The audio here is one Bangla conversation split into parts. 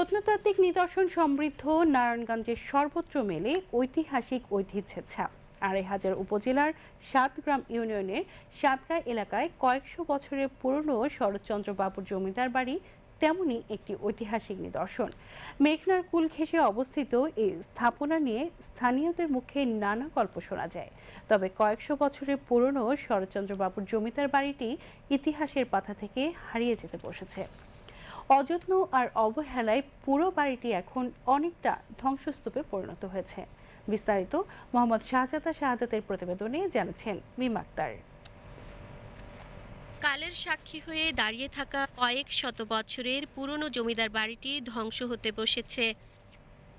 প্রত্নতাত্ত্বিক নিদর্শন সমৃদ্ধ নারায়ণগঞ্জের সর্বত্র মেলে ঐতিহাসিক ঐতিহ্যের ছাপ আড়াই হাজার উপজেলার সাতগ্রাম ইউনিয়নের সাতকা এলাকায় কয়েকশো বছরের পুরনো শরৎচন্দ্র বাবুর জমিদার বাড়ি তেমনই একটি ঐতিহাসিক নিদর্শন। মেঘনার কুল ঘেঁষে অবস্থিত এই স্থাপনা নিয়ে স্থানীয়দের মুখে নানা গল্প শোনা যায়। তবে কয়েকশো বছরের পুরনো শরৎচন্দ্র বাবুর জমিদার বাড়িটি ইতিহাসের পাতা থেকে হারিয়ে যেতে বসেছে। অযত্ন আর অবহেলায় পুরো বাড়িটি এখন অনেকটা ধ্বংসস্তূপে পরিণত হয়েছে। বিস্তারিত মোহাম্মদ শাহজাদা শাহাদাতের প্রতিবেদনে জানাচ্ছেন মিম আক্তার। কালের সাক্ষী হয়ে দাঁড়িয়ে থাকা কয়েক শত বছরের পুরনো জমিদার বাড়িটি ধ্বংস হতে বসেছে।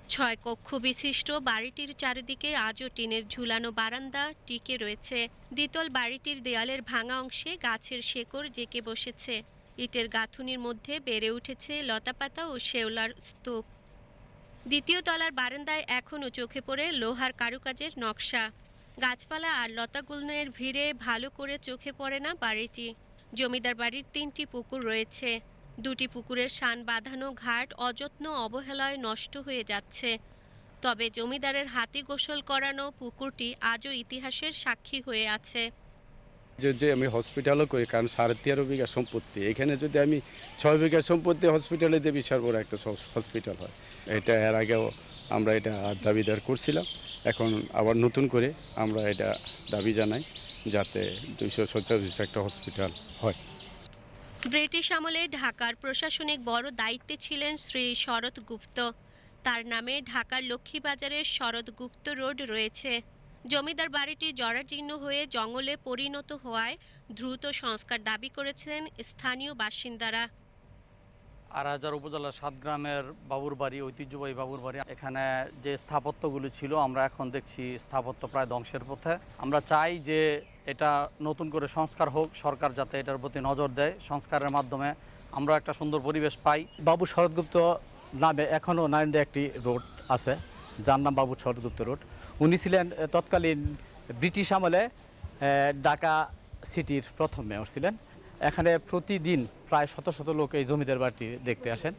ছয় কক্ষ বিশিষ্ট বাড়িটির চারিদিকে আজও টিনের ঝুলানো বারান্দা টিকে রয়েছে। দ্বিতল বাড়িটির দেয়ালের ভাঙা অংশে গাছের শেকড় জেঁকে বসেছে। ইটের গাঁথুনির মধ্যে বেড়ে উঠেছে লতাপাতা ও শেওলার স্তূপ। দ্বিতীয় তলার বারান্দায় এখনও চোখে পড়ে লোহার কারুকাজের নকশা। গাছপালা আর লতাগুলনের ভিড়ে ভালো করে চোখে পড়ে না বাড়িটি। জমিদার বাড়ির তিনটি পুকুর রয়েছে। দুটি পুকুরের শান বাঁধানো ঘাট অযত্ন অবহেলায় নষ্ট হয়ে যাচ্ছে। তবে জমিদারের হাতি গোসল করানো পুকুরটি আজও ইতিহাসের সাক্ষী হয়ে আছে। যদি আমি হসপিটালও করি, কারণ সাড়ে তেরো বিঘা সম্পত্তি। এখানে যদি আমি ছয় বিঘা সম্পত্তি হসপিটালে দেবি বিশাল একটা হসপিটাল হয়। এটা এর আগেও আমরা এটা দাবিদার করছিলাম। এখন আবার নতুন করে আমরা এটা দাবি জানাই, যাতে দুইশো সত্তর একটা হসপিটাল হয়। ব্রিটিশ আমলে ঢাকার প্রশাসনিক বড় দায়িত্বে ছিলেন শ্রী শরৎ গুপ্ত। তার নামে ঢাকার লক্ষ্মীবাজারের শরৎ গুপ্ত রোড রয়েছে। জমিদার বাড়িটি জরাজীর্ণ হয়ে জঙ্গলে পরিণত হওয়ায় দ্রুত সংস্কার দাবি করেছেন স্থানীয় বাসিন্দারা। আর হাজার উপজেলা সাত গ্রামের বাবুর বাড়ি, ঐতিহ্যবাহী বাবুর বাড়ি। এখানে যে স্থাপত্যগুলো ছিল, আমরা এখন দেখছি স্থাপত্য প্রায় ধ্বংসের পথে। আমরা চাই যে এটা নতুন করে সংস্কার হোক, সরকার যাতে এটার প্রতি নজর দেয়। সংস্কারের মাধ্যমে আমরা একটা সুন্দর পরিবেশ পাই। বাবু শরৎগুপ্ত নামে এখনও নারায়ণদে একটি রোড আছে, যার নাম বাবু শরৎগুপ্ত রোড। উনি ছিলেন তৎকালীন ব্রিটিশ আমলে ঢাকা সিটির প্রথম মেয়র ছিলেন। এখানে প্রতিদিন প্রায় শত শত লোক এই জমিদার বাড়িটি দেখতে আসেন।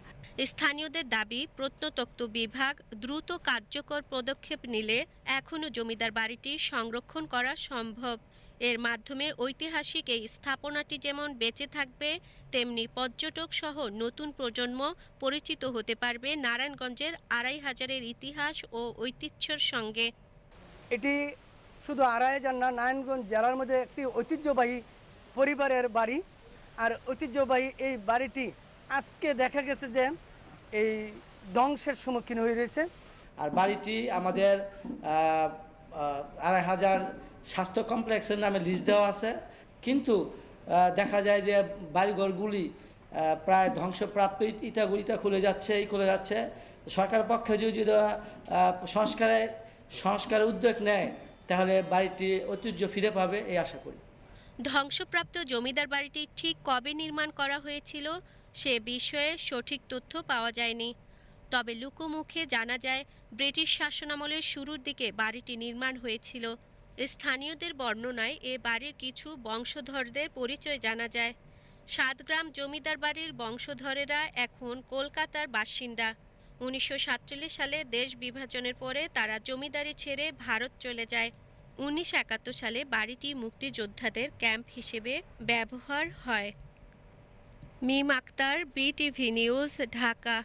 স্থানীয়দের দাবি, প্রত্নতত্ত্ব বিভাগ দ্রুত কার্যকর পদক্ষেপ নিলে এখনও জমিদার বাড়িটি সংরক্ষণ করা সম্ভব। এর মাধ্যমে ঐতিহাসিক এই স্থাপনাটি যেমন বেঁচে থাকবে, তেমনি পর্যটক সহ নতুন প্রজন্ম পরিচিত হতে পারবে নারায়ণগঞ্জের আড়াই হাজারের ইতিহাস ও ঐতিহ্যের সঙ্গে। এটি শুধু আড়াই হাজার না নারায়ণগঞ্জ জেলার মধ্যে একটি ঐতিহ্যবাহী পরিবারের বাড়ি। আর ঐতিহ্যবাহী এই বাড়িটি আজকে দেখা গেছে যে এই ধ্বংসের সম্মুখীন হয়ে রয়েছে। আর বাড়িটি আমাদের আড়াই হাজার স্বাস্থ্য কমপ্লেক্সের নামে লিজ দেওয়া আছে। কিন্তু দেখা যায় যে বাড়িঘরগুলি প্রায় ধ্বংসপ্রাপ্ত ইটাগুলিটা খুলে যাচ্ছে এই খুলে যাচ্ছে। সরকারের পক্ষে যদি, সংস্কারে সংস্কারের উদ্যোগ নেয়, তাহলে বাড়িটি ঐতিহ্য ফিরে পাবে এই আশা করি। ধ্বংসপ্রাপ্ত জমিদার বাড়িটি ঠিক কবে নির্মাণ করা হয়েছিল সে বিষয়ে সঠিক তথ্য পাওয়া যায়নি। তবে লুকোমুখে জানা যায়, ব্রিটিশ শাসনামলের শুরুর দিকে বাড়িটি নির্মাণ হয়েছিল। স্থানীয়দের বর্ণনায় এ বাড়ির কিছু বংশধরদের পরিচয় জানা যায়। সাতগ্রাম জমিদার বাড়ির বংশধরেরা এখন কলকাতার বাসিন্দা। উনিশশো সাতচল্লিশ সালে দেশ বিভাজনের পরে তারা জমিদারি ছেড়ে ভারত চলে যায়। উনিশশো একাত্তর সালে বাড়িটি মুক্তিযোদ্ধাদের ক্যাম্প হিসেবে ব্যবহার হয়। Mim Akter, BTV news, Dhaka.